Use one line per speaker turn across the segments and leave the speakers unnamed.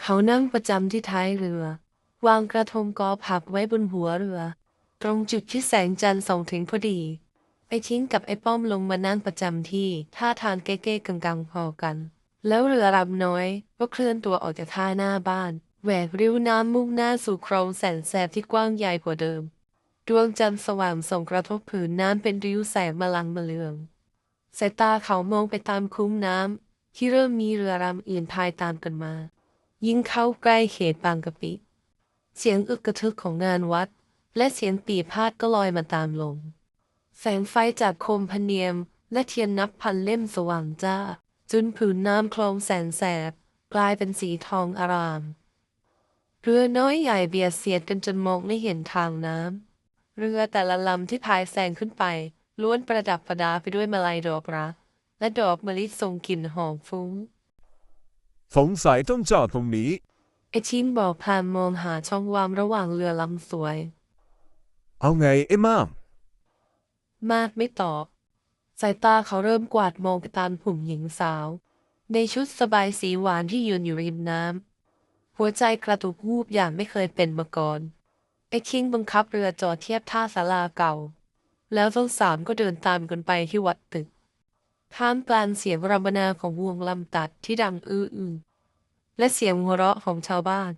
เขานั่งประจำที่ท้ายเรือ วางกระทงกอผักไว้บนหัวเรือ ตรงจุดที่แสงจันทร์ส่องถึงพอดี ไอ้ทิ้งกับไอ้ป้อมลงมานั่งประจำที่ท่าทางเก้ๆกังๆพอกัน แล้วเรือลำน้อยก็เคลื่อนตัวออกจากท่าหน้าบ้านแหวกริ้วน้ำมุ่งหน้าสู่โครงแสนแสบที่กว้างใหญ่กว่าเดิม ดวงจันทร์สว่างส่องกระทบผืนน้ำเป็นริ้วแสงมลังมะเลืองสายตาเขามองไปตามคุ้มน้ำที่เริ่มมีเรือลำอื่นพายตามกันมา ยิ่งเข้าใกล้เขตบางกะปิ เสียงอึกกระทึกของงานวัด และเสียงปีพาดก็ลอยมาตามลม แสงไฟจากโคมพเนียม และเทียนนับพันเล่มสว่างจ้า จุนผืนน้ำคลองแสนแสบ กลายเป็นสีทองอาราม เรือน้อยใหญ่เบียดเสียดกันจนมองไม่เห็นทางน้ำ เรือแต่ละลำที่พายแซงขึ้นไป ล้วนประดับประดาไปด้วยมาลัยดอกรักและดอกมะลิทรงกลิ่นหอมฟุ้ง
สงสัยต้องจอดตรงนี้
ไอชิมบอกพลานมองหาช่องว่างระหว่างเรือลำสวย
เอาไงไอ้มาม
มากไม่ตอบ สายตาเขาเริ่มกวาดมองไปตามผู้หญิงสาว ในชุดสบายสีหวานที่ยืนอยู่ริมน้ำ หัวใจกระตุกวูบอย่างไม่เคยเป็นมาก่อน ไอ้คิงบังคับเรือจอดเทียบท่าศาลาเก่า แล้วทั้งสามก็เดินตามกันไปที่วัดตึก ท่ามกลางเสียงรำนาของวงลำตัดที่ดังอื้ออึงและเสียงหัวเราะของชาวบ้าน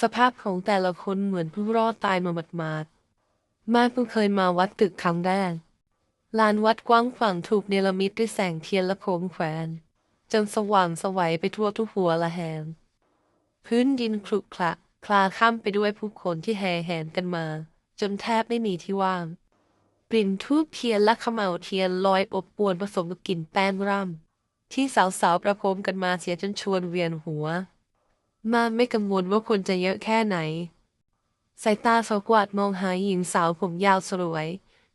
สภาพของแต่ละคนเหมือนเพิ่งรอดตายมาหมาดๆมาเพิ่งเคยมาวัดตึกครั้งแรกลานวัดกว้างขวางถูกเนรมิตด้วยแสงเทียนและโคมแขวนจนสว่างสวัยไปทั่วทุกหัวละแหง พื้นดินครุขระคลาคล่ำไปด้วยผู้คนที่แห่แหนกันมา จนแทบไม่มีที่ว่าง กลิ่นทูบเทียนและขม่าวเทียนลอยอบอวนผสมกับกลิ่นแป้งร่ำที่สาวๆประโคมกันมาเสียจนชวนเวียนหัว มาไม่กังวลว่าคนจะเยอะแค่ไหน สายตาเขากวาดมองหาหญิงสาวผมยาวสลวย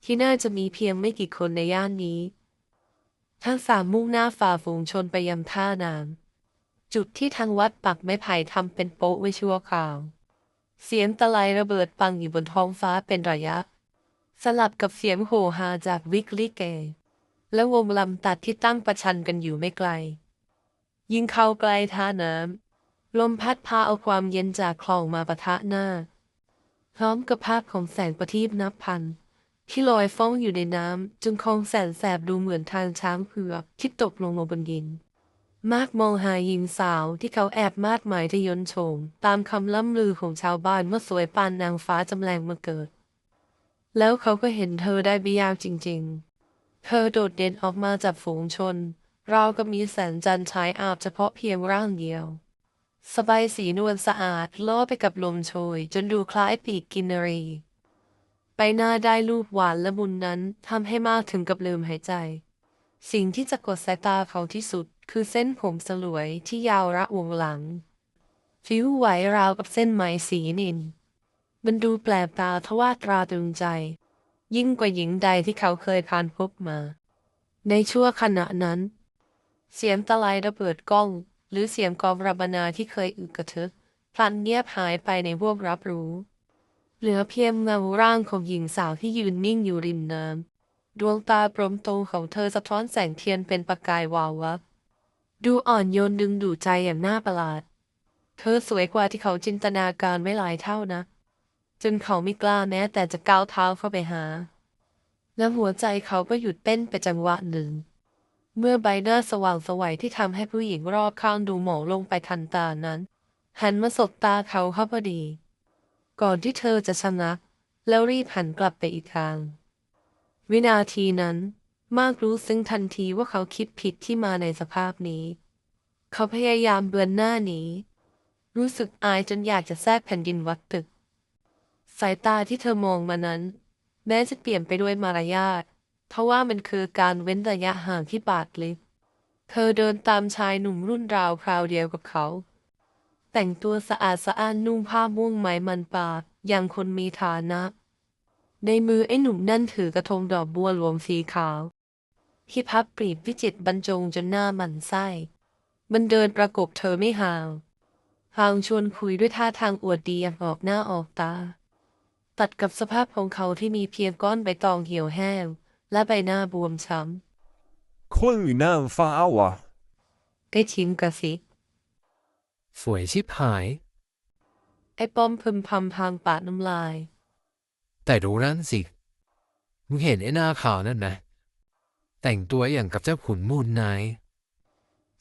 ที่น่าจะมีเพียงไม่กี่คนในย่านนี้ ทั้งสามมุ่งหน้าฝ่าฝูงชนไปยังท่านางจุดที่ทางวัดปักไม้ไผ่ทำเป็นโป๊ะไว้ชั่วคราว เสียงตะไลระเบิดปังอยู่บนท้องฟ้าเป็นระยะ สลับกับเสียงโห่ฮาจากวิกลิเก และวงลำตัดที่ตั้งประชันกันอยู่ไม่ไกล ยิงเข้าใกล้ท่าน้ำลมพัดพาเอาความเย็นจากคลองมาปะทะหน้า พร้อมกับภาพของแสงประทีปนับพัน ที่ลอยฟ้องอยู่ในน้ำจนคลองแสนแสบดูเหมือนทางช้างเผือกที่ตกลงลงบนดินมากมองหาหญิงสาวที่เขาแอบมาดหมายทะยนโฉมตามคำล่ำลือของชาวบ้านว่าสวยปานนางฟ้าจำแรงมาเกิด แล้วเขาก็เห็นเธอได้บิยาวจริง ๆ เธอโดดเด่นออกมาจากฝูงชน เรากับมีแสงจันทร์ฉายอาบเฉพาะเพียงร่างเดียว สบายสีนวลสะอาดล่อไปกับลมโชย จนดูคล้ายปีกกินนรี ใบหน้าได้รูปหวานละมุนนั้นทำให้มากถึงกับลืมหายใจ สิ่งที่จะกดสายตาเขาที่สุด คือเส้นผมสลวยที่ยาวระวงหลังผิวไหวราวกับเส้นไหมสีนิน มันดูแปลกตาทว่าตราตรึงใจ ยิ่งกว่าหญิงใดที่เขาเคยผ่านพบมา ในชั่วขณะนั้น เสียงตะไลระเบิดกล้อง หรือเสียงกองรบนาที่เคยอึกกระทึกพลันเงียบหายไปในพวกรับรู้ เหลือเพียงเงาร่างของหญิงสาวที่ยืนนิ่งอยู่ริมน้ำดวงตาปรมโตของเธอสะท้อนแสงเทียนเป็นประกายวาววับดูอ่อนโยนดึงดูดใจอย่างน่าประหลาด เธอสวยกว่าที่เขาจินตนาการไว้หลายเท่านะ จนเขาไม่กล้าแม้แต่จะก้าวเท้าเข้าไปหา และหัวใจเขาก็หยุดเต้นไปจังหวะหนึ่ง เมื่อใบหน้าสว่างสวัยที่ทำให้ผู้หญิงรอบข้างดูหมองลงไปทันตานั้น หันมาสบตาเขาเข้าพอดี ก่อนที่เธอจะชะงัก แล้วรีบหันกลับไปอีกทาง วินาทีนั้น มากรู้ซึ้งทันทีว่าเขาคิดผิดที่มาในสภาพนี้ เขาพยายามเบือนหน้าหนีรู้สึกอายจนอยากจะแทรกแผ่นดินวัดตึก สายตาที่เธอมองมานั้น แม้จะเปลี่ยนไปด้วยมารยาททว่ามันคือการเว้นระยะห่างที่บาดลึกเธอเดินตามชายหนุ่มรุ่นราวคราวเดียวกับเขา แต่งตัวสะอาดสะอ้านนุ่งผ้าม่วงไหมมันปาอย่างคนมีฐานะ ในมือไอ้หนุ่มนั่นถือกระทงดอกบัวหลวงสีขาวที่พับปรีบวิจิตบรรจงจนหน้ามันไส้ มันเดินประกบเธอไม่ห่างห่างชวนคุยด้วยท่าทางอวดดีอย่างออกหน้าออกตา ตัดกับสภาพของเขาที่มีเพียงก้อนใบตองเหี่ยวแห้ง และใบหน้าบวมช้
คนหรือนางฟ้าวะำ
ได้ทิ้งกระซิบ
สวยชิบหาย
ไอ้ป้อมพึมพำพางปาดน้ำลาย
แต่ดูนั่นสิ มึงเห็นไอ้หน้าขาวนั่นนะแต่งตัวอย่างกับเจ้าขุนมูลนาย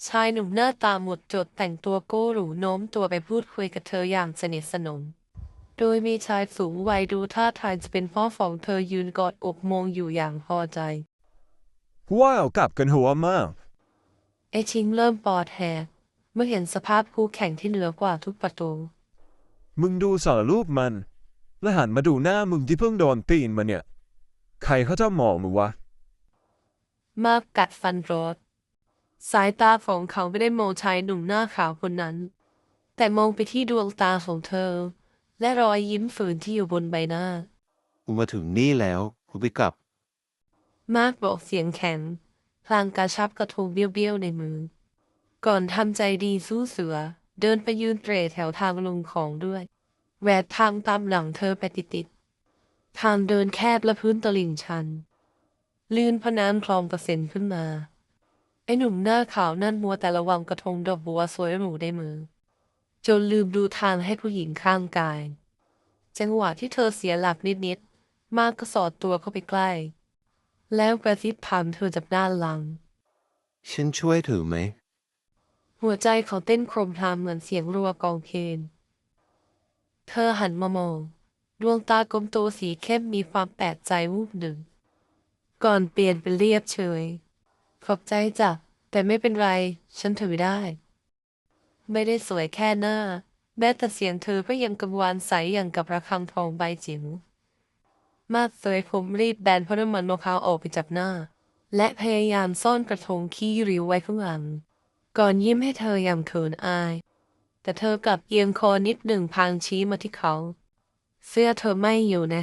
ชายหนุ่มหน้าตาหมดจดแต่งตัวโก้หรูโน้มตัวไปพูดคุยกับเธออย่างสนิทสนม โดยมีชายสูงวัยดูท่าทางจะเป็นพ่อของเธอยืนกอดอกมองอยู่อย่างพอใจ
ว้าวกลับกันหัวมาก
ไอชิงเริ่มปอดแหกเมื่อเห็นสภาพคู่แข่งที่เหนือกว่าทุกประตู
มึงดูสารรูปมัน แล้วหันมาดูหน้ามึงที่เพิ่งโดนตีนมาเนี่ย ใครเขาจะมองมึงวะ
มากกัดฟันรถ สายตาของเขาไม่ได้มองชายหนุ่มหน้าขาวคนนั้น แต่มองไปที่ดวงตาของเธอ และรอยยิ้มฝืนที่อยู่บนใบหน้า
กูมาถึงนี่แล้วกูไปกลับ
มากบอกเสียงแข็งพลางกระชับกระทงเบี้ยวๆในมือ ก่อนทำใจดีสู้เสือ เดินไปยืนเตร่แถวทางลงของด้วยแหวกทางตามหลังเธอไปติดๆทางเดินแคบและพื้นตลิ่งชัน ลื่นพะน้ำคลองกระเซ็นขึ้นมา ไอ้หนุ่มหน้าขาวนั่นมัวแต่ระวังกระทงดอกบัวสวยหรูในมือ จนลืมดูทางให้ผู้หญิงข้างกาย จังหวะที่เธอเสียหลักนิดๆ มากก็สอดตัวเข้าไปใกล้ แล้วกระซิบถามเธอจากด้านหลัง
ฉันช่วยถือไหม
หัวใจเขาเต้นโครมทามเหมือนเสียงรัวกองเคนเธอหันมามอง ดวงตากลมโตสีเข้มมีความแปลกใจวูบหนึ่ง ก่อนเปลี่ยนเป็นเรียบเฉย ขอบใจจ้ะแต่ไม่เป็นไร ฉันถือได้ ไม่ได้สวยแค่หน้า แม้แต่เสียงเธอก็ยังกังวานใสอย่างกับระฆังทองใบจิ๋วมากเสยผมรีบแบนพน้ำมันมะพร้าวออกไปจากหน้า และพยายามซ่อนกระทงขี้ริ้วไว้ข้างหลัง ก่อนยิ้มให้เธออย่างเขินอาย แต่เธอกลับเอียงคอนิดหนึ่งพางชี้มาที่เขา เสื้อเธอไม่อยู่นะ